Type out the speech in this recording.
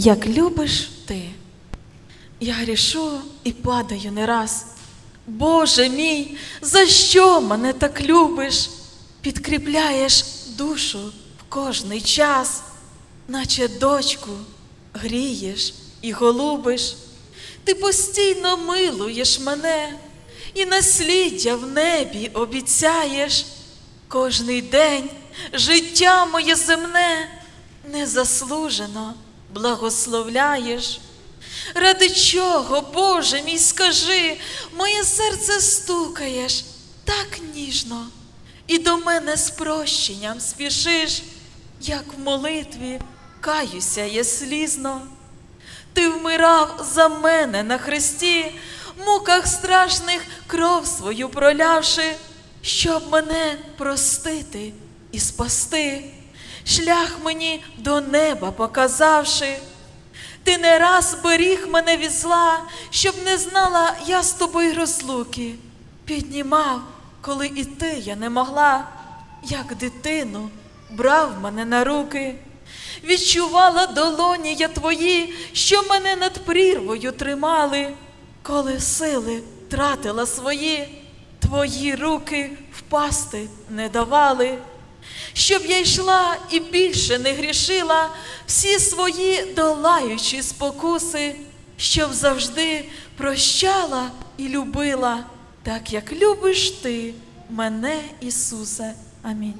як любиш ти. Я грішу і падаю не раз. Боже мій, за що мене так любиш? Підкріпляєш душу в кожний час, наче дочку грієш і голубиш. Ти постійно милуєш мене і насліддя в небі обіцяєш. Кожний день життя моє земне незаслужено благословляєш. Ради чого, Боже мій, скажи, моє серце стукаєш так ніжно, і до мене з прощенням спішиш, як в молитві каюся я слізно. Ти вмирав за мене на хресті, муках страшних кров свою пролявши, щоб мене простити і спасти, шлях мені до неба показавши. Ти не раз беріг мене від зла, щоб не знала я з тобою розлуки. Піднімав, коли іти я не могла, як дитину брав мене на руки. Відчувала долоні я твої, що мене над прірвою тримали, коли сили тратила свої, твої руки впасти не давали. Щоб я йшла і більше не грішила всі свої долаючі спокуси, щоб завжди прощала і любила, так як любиш ти мене, Ісусе. Амінь.